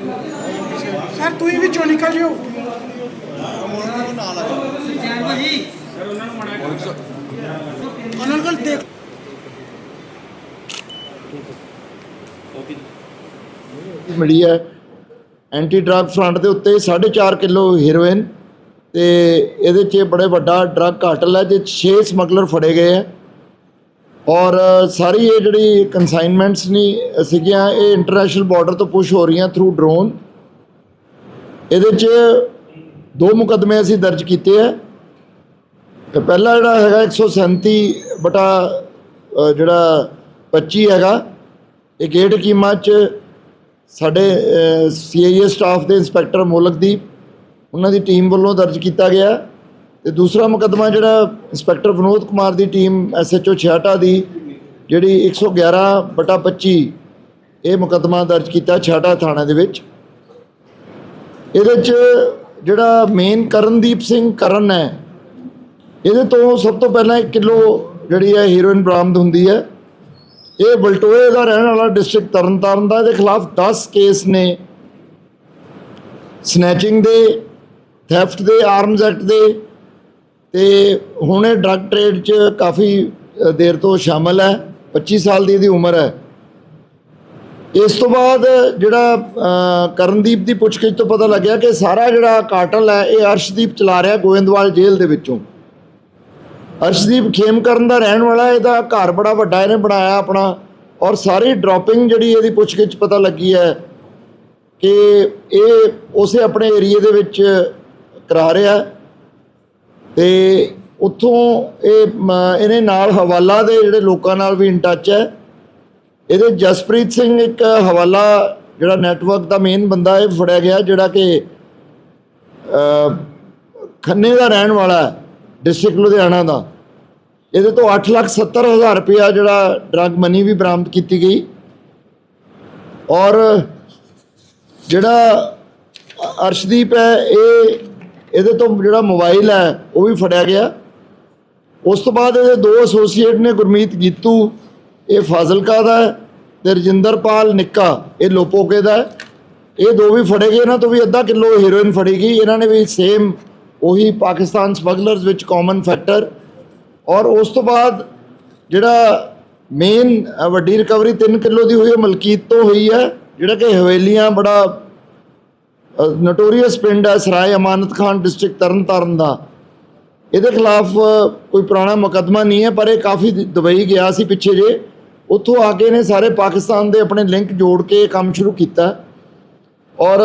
Sir, ਤੁਸੀਂ ਵਿੱਚੋਂ ਨਿਕਲ ਜਿਓ। ਉਹਨਾਂ ਨੂੰ ਨਾਲ ਆ ਜਾਨ ਭਾਜੀ ਸਰ ਉਹਨਾਂ ਨੂੰ ਮਨਾ ਕਰੋ ਉਹਨਾਂ ਕੋਲ ਦੇਖ ਮਿਲੀ ਐਂਟੀ ਡਰੱਗ ਫਰੰਟ ਦੇ ਉੱਤੇ 4.5 ਕਿਲੋ ਹੀਰੋਇਨ ਤੇ ਇਹਦੇ 'ਚ ਬੜੇ ਵੱਡਾ ਡਰੱਗ ਘਾਟਲ ਹੈ ਜੇ 6 ਸਮਗਲਰ ਫੜੇ ਗਏ ਹੈ। ਔਰ ਸਾਰੀ ਇਹ ਜਿਹੜੀ ਕਨਸਾਈਨਮੈਂਟਸ ਨਹੀਂ ਸੀਗੀਆਂ, ਇਹ ਇੰਟਰਨੈਸ਼ਨਲ ਬਾਰਡਰ ਤੋਂ ਪੁਸ਼ ਹੋ ਰਹੀਆਂ ਥਰੂ ਡਰੋਨ ਇਹਦੇ 'ਚ ਦੋ ਮੁਕੱਦਮੇ ਅਸੀਂ ਦਰਜ ਕੀਤੇ ਹੈ ਤੇ ਪਹਿਲਾ ਜਿਹੜਾ ਹੈਗਾ 137 ਬਟਾ ਜਿਹੜਾ 25 ਹੈਗਾ, ਇਹ ਗੇਟ ਕੀਮਾ 'ਚ ਸਾਡੇ ਸੀਆਈਏ ਸਟਾਫ ਦੇ ਇੰਸਪੈਕਟਰ ਮੋਲਕਦੀਪ, ਉਹਨਾਂ ਦੀ ਟੀਮ ਵੱਲੋਂ ਦਰਜ ਕੀਤਾ ਗਿਆ। ਤੇ ਦੂਸਰਾ ਮੁਕੱਦਮਾ ਜਿਹੜਾ ਇੰਸਪੈਕਟਰ ਵਿਨੋਦ ਕੁਮਾਰ ਦੀ ਟੀਮ ਐਸਐਚਓ ਛਿਆਟਾ ਦੀ, ਜਿਹੜੀ 111 ਬਟਾ 25 ਇਹ ਮੁਕੱਦਮਾ ਦਰਜ ਕੀਤਾ ਛਿਆਟਾ ਥਾਣੇ ਦੇ ਵਿੱਚ। ਇਹਦੇ 'ਚ ਜਿਹੜਾ ਮੇਨ ਕਰਨਦੀਪ ਸਿੰਘ ਕਰਨ ਹੈ, ਇਹਦੇ ਤੋਂ ਸਭ ਤੋਂ ਪਹਿਲਾਂ 1 ਕਿਲੋ ਜਿਹੜੀ ਹੈ ਹੀਰੋਇਨ ਬਰਾਮਦ ਹੁੰਦੀ ਹੈ। ਇਹ ਬਲਟੋਏ ਦਾ ਰਹਿਣ ਵਾਲਾ ਡਿਸਟ੍ਰਿਕਟ ਤਰਨਤਾਰਨ ਦਾ, ਇਹਦੇ ਖਿਲਾਫ 10 ਕੇਸ ਨੇ। ਸਨੈਚਿੰਗ ਦੇ ਥੈਫਟ ਦੇ ਆਰਮਸ ਐਕਟ ਦੇ ਤੇ ਹੁਣ ਇਹ ਡਰੱਗ ਟ੍ਰੇਡ 'ਚ ਕਾਫੀ ਦੇਰ ਤੋਂ ਸ਼ਾਮਲ ਹੈ 25 ਸਾਲ ਦੀ ਇਹਦੀ ਉਮਰ ਹੈ। ਇਸ ਤੋਂ ਬਾਅਦ ਜਿਹੜਾ ਕਰਨਦੀਪ ਦੀ ਪੁੱਛਗਿੱਛ ਤੋਂ ਪਤਾ ਲੱਗਿਆ ਕਿ ਸਾਰਾ ਜਿਹੜਾ ਕਾਟਲ ਹੈ, ਇਹ ਅਰਸ਼ਦੀਪ ਚਲਾ ਰਿਹਾ ਗੋਇੰਦਵਾਲ ਜੇਲ੍ਹ ਦੇ ਵਿੱਚੋਂ। ਅਰਸ਼ਦੀਪ ਖੇਮਕਰਨ ਦਾ ਰਹਿਣ ਵਾਲਾ, ਇਹਦਾ ਘਰ ਬੜਾ ਵੱਡਾ ਇਹਨੇ ਬਣਾਇਆ ਆਪਣਾ, ਔਰ ਸਾਰੀ ਡ੍ਰੌਪਿੰਗ ਜਿਹੜੀ ਇਹਦੀ ਪੁੱਛਗਿੱਛ ਪਤਾ ਲੱਗੀ ਹੈ ਕਿ ਇਹ ਉਸੇ ਆਪਣੇ ਏਰੀਏ ਦੇ ਵਿੱਚ ਕਰਾ ਰਿਹਾ ਤੇ ਉੱਥੋਂ ਇਹ ਮ, ਇਹਨੇ ਨਾਲ ਹਵਾਲਾ ਦੇ ਜਿਹੜੇ ਲੋਕਾਂ ਨਾਲ ਵੀ ਇਨ ਟੱਚ ਹੈ। ਇਹਦੇ ਜਸਪ੍ਰੀਤ ਸਿੰਘ ਇੱਕ ਹਵਾਲਾ ਜਿਹੜਾ ਨੈਟਵਰਕ ਦਾ ਮੇਨ ਬੰਦਾ ਇਹ ਫੜਿਆ ਗਿਆ ਜਿਹੜਾ ਕਿ ਖੰਨੇ ਦਾ ਰਹਿਣ ਵਾਲਾ ਡਿਸਟ੍ਰਿਕਟ ਲੁਧਿਆਣਾ ਦਾ। ਇਹਦੇ ਤੋਂ 8 ਲੱਖ 70 ਹਜ਼ਾਰ ਰੁਪਇਆ ਜਿਹੜਾ ਡਰੱਗ ਮਨੀ ਵੀ ਬਰਾਮਦ ਕੀਤੀ ਗਈ। ਔਰ ਜਿਹੜਾ ਅਰਸ਼ਦੀਪ ਹੈ ਇਹ ਇਹਦੇ ਤੋਂ ਜਿਹੜਾ ਮੋਬਾਈਲ ਹੈ, ਉਹ ਵੀ ਫੜਿਆ ਗਿਆ। ਉਸ ਤੋਂ ਬਾਅਦ ਇਹਦੇ ਦੋ ਐਸੋਸੀਏਟ ਨੇ, ਗੁਰਮੀਤ ਗੀਤੂ ਇਹ ਫਾਜ਼ਿਲਕਾ ਦਾ ਹੈ ਤੇ ਰਜਿੰਦਰਪਾਲ ਨਿੱਕਾ, ਇਹ ਲੋਪੋਕੇ ਦਾ ਹੈ। ਇਹ ਦੋ ਵੀ ਫੜੇ ਗਏ, ਇਹਨਾਂ ਤੋਂ ਵੀ ਅੱਧਾ ਕਿਲੋ ਹੀਰੋਇਨ ਫੜੀ ਗਈ। ਇਹਨਾਂ ਨੇ ਵੀ ਸੇਮ ਉਹੀ ਪਾਕਿਸਤਾਨ ਸਮਗਲਰਸ ਵਿੱਚ ਕਾਮਨ ਫੈਕਟਰ ਔਰ ਉਸ ਤੋਂ ਬਾਅਦ ਜਿਹੜਾ ਮੇਨ ਵੱਡੀ ਰਿਕਵਰੀ 3 ਕਿਲੋ ਦੀ ਹੋਈ ਹੈ, ਮਲਕੀਤ ਤੋਂ ਹੋਈ ਹੈ, ਜਿਹੜਾ ਕਿ ਹਵੇਲੀਆਂ ਬੜਾ ਨੋਟੋਰੀਅਸ ਪਿੰਡ ਹੈ ਸਰਾਏ ਅਮਾਨਤ ਖਾਨ ਡਿਸਟ੍ਰਿਕਟ ਤਰਨਤਾਰਨ ਦਾ। ਇਹਦੇ ਖਿਲਾਫ ਕੋਈ ਪੁਰਾਣਾ ਮੁਕੱਦਮਾ ਨਹੀਂ ਹੈ, ਪਰ ਇਹ ਕਾਫੀ ਦੁਬਈ ਗਿਆ ਸੀ ਪਿੱਛੇ ਜੇ। ਉੱਥੋਂ ਆ ਕੇ ਨੇ ਸਾਰੇ ਪਾਕਿਸਤਾਨ ਦੇ ਆਪਣੇ ਲਿੰਕ ਜੋੜ ਕੇ ਇਹ ਕੰਮ ਸ਼ੁਰੂ ਕੀਤਾ। ਔਰ,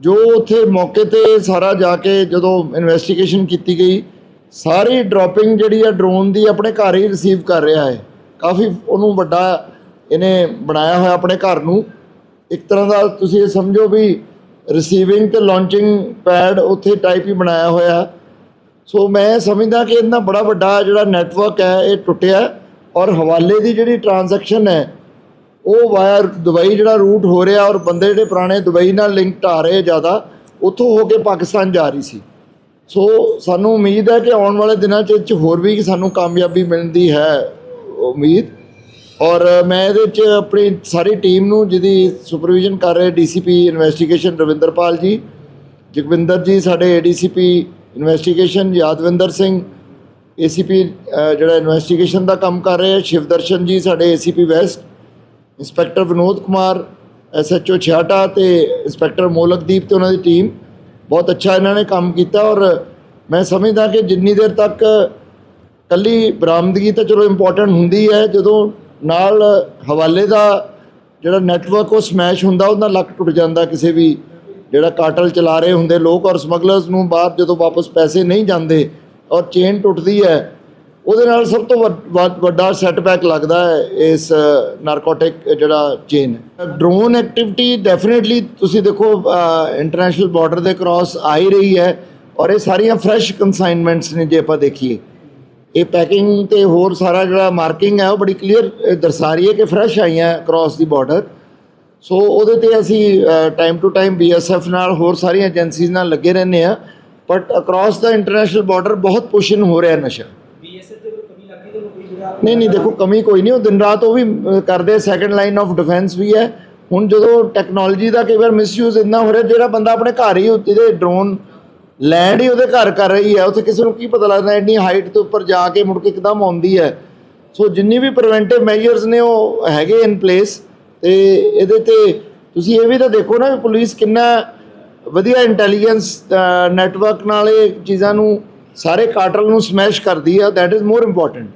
ਜੋ ਉੱਥੇ ਮੌਕੇ ਤੇ ਸਾਰਾ ਜਾ ਕੇ ਜਦੋਂ ਇਨਵੈਸਟੀਗੇਸ਼ਨ ਕੀਤੀ ਗਈ, ਸਾਰੀ ਡ੍ਰੌਪਿੰਗ ਜਿਹੜੀ ਹੈ ਡਰੋਨ ਦੀ ਆਪਣੇ ਘਰ ਹੀ ਰਿਸੀਵ ਕਰ ਰਿਹਾ ਹੈ। ਕਾਫੀ ਉਹਨੂੰ ਵੱਡਾ ਇਹਨੇ ਬਣਾਇਆ ਹੋਇਆ ਆਪਣੇ ਘਰ ਨੂੰ। ਇੱਕ ਤਰ੍ਹਾਂ ਦਾ ਤੁਸੀਂ ਇਹ ਸਮਝੋ ਵੀ ਰਿਸੀਵਿੰਗ ਤੇ ਲਾਂਚਿੰਗ ਪੈਡ ਉੱਥੇ ਟਾਈਪ ਹੀ ਬਣਾਇਆ ਹੋਇਆ। ਸੋ ਮੈਂ ਸਮਝਦਾ ਕਿ ਇਹਨਾਂ ਬੜਾ ਵੱਡਾ ਜਿਹੜਾ ਨੈਟਵਰਕ ਹੈ, ਇਹ ਟੁੱਟਿਆ ਔਰ ਹਵਾਲੇ ਦੀ ਜਿਹੜੀ ਟ੍ਰਾਂਜੈਕਸ਼ਨ ਹੈ, ਉਹ ਵਾਇਆ ਦੁਬਈ ਜਿਹੜਾ ਰੂਟ ਹੋ ਰਿਹਾ ਔਰ ਬੰਦੇ ਜਿਹੜੇ ਪੁਰਾਣੇ ਦੁਬਈ ਨਾਲ ਲਿੰਕਡ ਆ ਰਹੇ ਜ਼ਿਆਦਾ, ਉੱਥੋਂ ਹੋ ਕੇ ਪਾਕਿਸਤਾਨ ਜਾ ਰਹੀ ਸੀ। ਸੋ ਸਾਨੂੰ ਉਮੀਦ ਹੈ ਕਿ ਆਉਣ ਵਾਲੇ ਦਿਨਾਂ 'ਚ ਇਹ 'ਚ ਹੋਰ ਵੀ ਸਾਨੂੰ ਕਾਮਯਾਬੀ ਮਿਲਣ ਦੀ ਹੈ। ਉਮੀਦ ਔਰ ਮੈਂ ਇਹਦੇ 'ਚ ਆਪਣੀ ਸਾਰੀ ਟੀਮ ਨੂੰ ਜਿਹਦੀ ਸੁਪਰਵਿਜ਼ਨ ਕਰ ਰਹੇ ਡੀਸੀਪੀ ਇਨਵੈਸਟੀਗੇਸ਼ਨ ਰਵਿੰਦਰਪਾਲ ਜੀ, ਜਗਵਿੰਦਰ ਜੀ, ਸਾਡੇ ADCP investigation Yadwinder Singh, ACP ਜਿਹੜਾ ਇਨਵੈਸਟੀਗੇਸ਼ਨ ਦਾ ਕੰਮ ਕਰ ਰਹੇ ਹੈ ਸ਼ਿਵਦਰਸ਼ਨ ਜੀ, ਸਾਡੇ ACP west, inspector Vinod Kumar, SHO Chheharta ਤੇ ਇੰਸਪੈਕਟਰ ਮੋਲਕਦੀਪ ਤੇ ਉਹਨਾਂ ਦੀ ਟੀਮ। ਬਹੁਤ ਅੱਛਾ ਇਹਨਾਂ ਨੇ ਕੰਮ ਕੀਤਾ ਔਰ ਮੈਂ ਸਮਝਦਾ ਕਿ ਜਿੰਨੀ ਦੇਰ ਤੱਕ ਕੱਲੀ ਬਰਾਮਦਗੀ ਤਾਂ ਚਲੋ ਇੰਪੋਰਟੈਂਟ ਹੁੰਦੀ ਹੈ, ਜਦੋਂ ਨਾਲ ਹਵਾਲੇ ਦਾ ਜਿਹੜਾ ਨੈਟਵਰਕ ਉਹ ਸਮੈਸ਼ ਹੁੰਦਾ, ਉਹਦਾ ਲੱਕ ਟੁੱਟ ਜਾਂਦਾ ਕਿਸੇ ਵੀ ਜਿਹੜਾ ਕਾਟਲ ਚਲਾ ਰਹੇ ਹੁੰਦੇ, ਲੋਕ ਔਰ ਸਮਗਲਰਸ ਨੂੰ ਬਾਹਰ ਜਦੋਂ ਵਾਪਸ ਪੈਸੇ ਨਹੀਂ ਜਾਂਦੇ ਔਰ ਚੇਨ ਟੁੱਟਦੀ ਹੈ, ਉਹਦੇ ਨਾਲ ਸਭ ਤੋਂ ਵੱਡ- ਵੱਡਾ ਸੈਟਬੈਕ ਲੱਗਦਾ ਹੈ ਇਸ ਨਾਰਕੋਟਿਕ ਜਿਹੜਾ ਚੇਨ ਡਰੋਨ ਐਕਟੀਵਿਟੀ ਡੈਫੀਨਿਟਲੀ ਤੁਸੀਂ ਦੇਖੋ ਇੰਟਰਨੈਸ਼ਨਲ ਬਾਰਡਰ ਦੇ ਕ੍ਰਾਸ ਆ ਹੀ ਰਹੀ ਹੈ ਔਰ ਇਹ ਸਾਰੀਆਂ ਫਰੈਸ਼ ਕਨਸਾਈਨਮੈਂਟਸ ਨੇ ਜੇ ਆਪਾਂ ਦੇਖੀਏ। ਇਹ ਪੈਕਿੰਗ ਤੇ ਹੋਰ ਸਾਰਾ ਜਿਹੜਾ ਮਾਰਕਿੰਗ ਹੈ ਉਹ ਬੜੀ ਕਲੀਅਰ ਦਰਸਾ ਰਹੀ ਹੈ ਕਿ ਫਰੈਸ਼ ਆਈਆਂ ਕ੍ਰਾਸ ਦੀ ਬਾਰਡਰ ਸੋ ਉਹਦੇ ਤੇ ਅਸੀਂ ਟਾਈਮ ਟੂ ਟਾਈਮ ਬੀਐਸਐਫ ਨਾਲ ਹੋਰ ਸਾਰੀਆਂ ਏਜੰਸੀਜ਼ ਨਾਲ ਲੱਗੇ ਰਹਿੰਦੇ ਆ ਬਟ ਅਕ੍ਰਾਸ ਦਾ ਇੰਟਰਨੈਸ਼ਨਲ ਬਾਰਡਰ ਬਹੁਤ ਪੁਸ਼ਨ ਹੋ ਰਿਹਾ ਨਸ਼ਾ। ਬੀਐਸਐਫ ਦੇ ਕੋਲ ਕਮੀ ਲੱਗਦੀ ਤੁਹਾਨੂੰ ਕੋਈ ਨਹੀਂ ਨਹੀਂ ਦੇਖੋ ਕਮੀ ਕੋਈ ਨਹੀਂ ਉਹ ਦਿਨ ਰਾਤ ਉਹ ਵੀ ਕਰਦੇ ਸੈਕੰਡ ਲਾਈਨ ਆਫ ਡਿਫੈਂਸ ਵੀ ਹੈ। ਹੁਣ ਜਦੋਂ ਟੈਕਨੋਲੋਜੀ ਦਾ ਕਈ ਵਾਰ ਮਿਸਯੂਜ਼ ਇੰਨਾ ਹੋ ਰਿਹਾ ਜਿਹੜਾ ਬੰਦਾ ਆਪਣੇ ਘਰ ਹੀ ਜਿਹਦੇ ਡਰੋਨ ਲੈਂਡ ਹੀ ਉਹਦੇ ਘਰ ਕਰ ਰਹੀ ਹੈ। ਉੱਥੇ ਕਿਸੇ ਨੂੰ ਕੀ ਪਤਾ ਲੱਗਦਾ, ਇੰਨੀ ਹਾਈਟ ਤੋਂ ਉੱਪਰ ਜਾ ਕੇ ਮੁੜ ਕੇ ਇੱਕਦਮ ਆਉਂਦੀ ਹੈ। ਸੋ ਜਿੰਨੀ ਵੀ ਪ੍ਰੀਵੈਂਟਿਵ ਮੈਜਰਸ ਨੇ ਉਹ ਹੈਗੇ ਇਨ ਪਲੇਸ ਤੇ ਇਹਦੇ ਤੇ ਤੁਸੀਂ ਇਹ ਵੀ ਤਾਂ ਦੇਖੋ ਨਾ ਵੀ ਪੁਲਿਸ ਕਿੰਨਾ ਵਧੀਆ ਇੰਟੈਲੀਜੈਂਸ ਨੈਟਵਰਕ ਨਾਲ ਇਹ ਚੀਜ਼ਾਂ ਨੂੰ ਸਾਰੇ ਕਾਟਲ ਨੂੰ ਸਮੈਸ਼ ਕਰਦੀ ਆ। That is more important